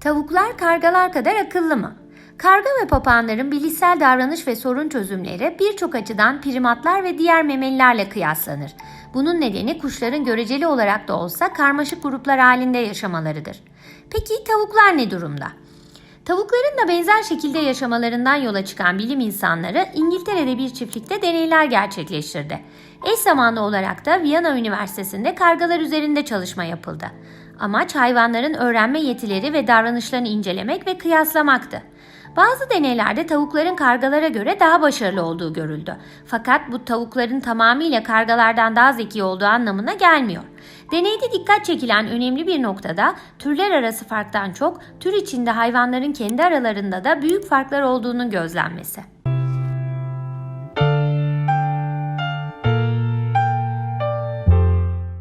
Tavuklar kargalar kadar akıllı mı? Karga ve papağanların bilişsel davranış ve sorun çözümleri birçok açıdan primatlar ve diğer memelilerle kıyaslanır. Bunun nedeni kuşların göreceli olarak da olsa karmaşık gruplar halinde yaşamalarıdır. Peki tavuklar ne durumda? Tavukların da benzer şekilde yaşamalarından yola çıkan bilim insanları İngiltere'de bir çiftlikte deneyler gerçekleştirdi. Eş zamanlı olarak da Viyana Üniversitesi'nde kargalar üzerinde çalışma yapıldı. Amaç hayvanların öğrenme yetileri ve davranışlarını incelemek ve kıyaslamaktı. Bazı deneylerde tavukların kargalara göre daha başarılı olduğu görüldü. Fakat bu tavukların tamamıyla kargalardan daha zeki olduğu anlamına gelmiyor. Deneyde dikkat çekilen önemli bir noktada türler arası farktan çok tür içinde hayvanların kendi aralarında da büyük farklar olduğunun gözlenmesi.